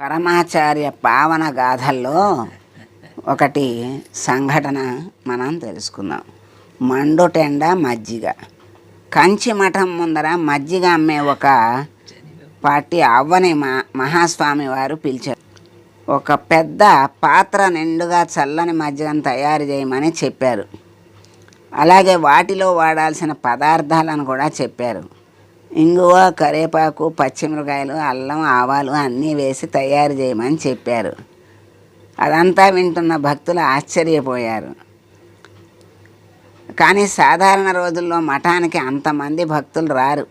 పరమాచార్య పావన గాథల్లో ఒకటి సంఘటన మనం తెలుసుకుందాం. మండుటెండ మజ్జిగ. కంచి మఠం ముందర మజ్జిగ అమ్మే ఒక పార్టీ అవ్వని మా మహాస్వామి వారు పిలిచారు. ఒక పెద్ద పాత్ర నిండుగా చల్లని మజ్జిగను తయారు చేయమని చెప్పారు. అలాగే వాటిలో వాడాల్సిన పదార్థాలను కూడా చెప్పారు. ఇంగువ కరేపాకు పచ్చిమిరకాయలు అల్లం ఆవాలు అన్నీ వేసి తయారు చేయమని చెప్పారు. అదంతా వింటున్న భక్తులు ఆశ్చర్యపోయారు. కానీ సాధారణ రోజుల్లో మఠానికి అంతమంది భక్తులు రారు.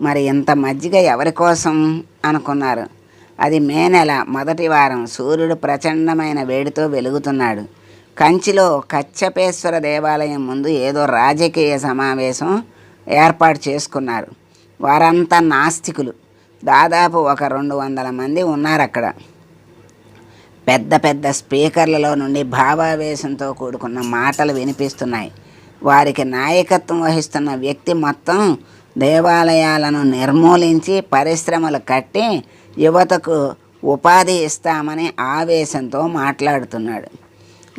మరి ఇంత మజ్జిగ ఎవరి కోసం అనుకున్నారు? అది మే నెల మొదటి వారం సూర్యుడు ప్రచండమైన వేడితో వెలుగుతున్నాడు. కంచిలో కచ్చపేశ్వర దేవాలయం ముందు ఏదో రాజకీయ సమావేశం ఏర్పాటు చేసుకున్నారు. వారంతా నాస్తికులు. దాదాపు ఒక రెండు వందల మంది ఉన్నారు అక్కడ పెద్ద పెద్ద స్పీకర్లలో నుండి భావావేశంతో కూడుకున్న మాటలు వినిపిస్తున్నాయి. వారికి నాయకత్వం వహిస్తున్న వ్యక్తి మొత్తం దేవాలయాలను నిర్మూలించి పరిశ్రమలు కట్టి యువతకు ఉపాధి ఇస్తామని ఆవేశంతో మాట్లాడుతున్నాడు.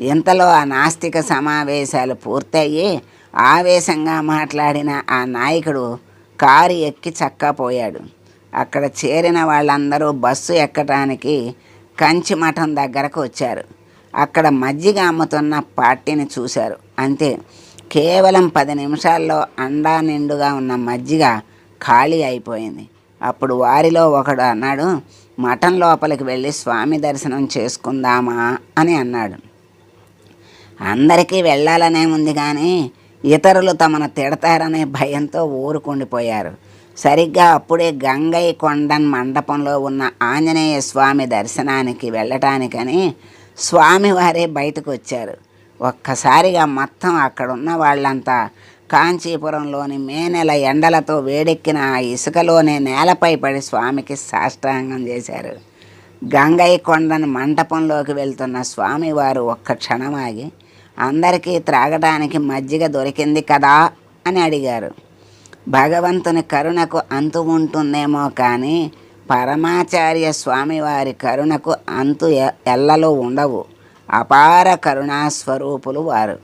ఇంతలో ఆ నాస్తిక సమావేశాలు పూర్తయ్యి ఆవేశంగా మాట్లాడిన ఆ నాయకుడు కారు ఎక్కి చక్కపోయాడు. అక్కడ చేరిన వాళ్ళందరూ బస్సు ఎక్కటానికి కంచి మఠం దగ్గరకు వచ్చారు. అక్కడ మజ్జిగ అమ్ముతున్న పార్టీని చూశారు. అంతే. కేవలం పది నిమిషాల్లో అండా నిండుగా ఉన్న మజ్జిగ ఖాళీ అయిపోయింది. అప్పుడు వారిలో ఒకడు అన్నాడు మఠం లోపలికి వెళ్ళి స్వామి దర్శనం చేసుకుందామా? అని అన్నాడు. అందరికీ వెళ్ళాలనే ఉంది కానీ ఇతరులు తమను తిడతారనే భయంతో ఊరుకుండిపోయారు. సరిగ్గా అప్పుడే గంగై కొండన్ మండపంలో ఉన్న ఆంజనేయ స్వామి దర్శనానికి వెళ్ళటానికని స్వామివారే బయటకు వచ్చారు ఒక్కసారిగా మొత్తం అక్కడున్న వాళ్ళంతా కాంచీపురంలోని మే నెల ఎండలతో వేడెక్కిన ఆ ఇసుకలోనే నేలపై పడి స్వామికి సాష్టాంగం చేశారు. గంగై కొండని మంటపంలోకి వెళ్తున్న స్వామివారు ఒక్క క్షణం ఆగి అందరికీ త్రాగడానికి మజ్జిగ దొరికింది కదా అని అడిగారు. భగవంతుని కరుణకు అంతు ఉంటుందేమో కానీ పరమాచార్య స్వామివారి కరుణకు అంతు ఎ- ఎల్లలో ఉండవు. అపార కరుణాస్వరూపులు వారు.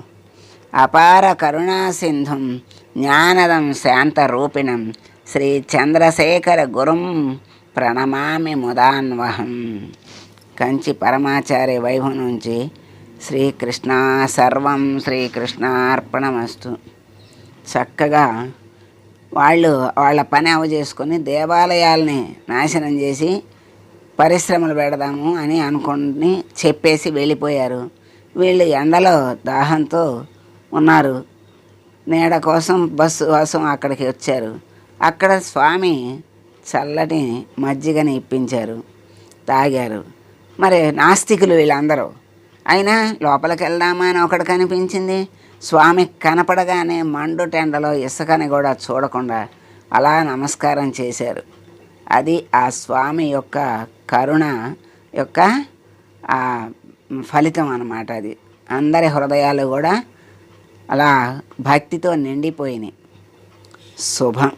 అపార కరుణాసింధుం జ్ఞానదం శాంతరూపిణం శ్రీ చంద్రశేఖర గురుం ప్రణమామి ముదాన్వహం. కంచి పరమాచార్య వైభవం నుంచి శ్రీకృష్ణ సర్వం శ్రీకృష్ణ అర్పణమస్తు చక్కగా వాళ్ళు వాళ్ళ పని అవ చేసుకొని దేవాలయాల్ని నాశనం చేసి పరిశ్రమలు పెడదాము అని అనుకుని చెప్పేసి వెళ్ళిపోయారు. వీళ్ళు ఎండలో దాహంతో ఉన్నారు. నీడ కోసం బస్సు కోసం అక్కడికి వచ్చారు. అక్కడ స్వామి చల్లటి మజ్జిగని ఇప్పించారు. తాగారు. మరి నాస్తికులు వీళ్ళందరూ అయినా లోపలికి వెళ్దామా అని ఒకటి కనిపించింది స్వామి కనపడగానే మండు టెండలో ఇసుకని కూడా చూడకుండా అలా నమస్కారం చేశారు. అది ఆ స్వామి యొక్క కరుణ యొక్క ఫలితం అన్నమాట అది. అందరి హృదయాలు కూడా అలా భక్తితో నిండిపోయినాయి. శుభం.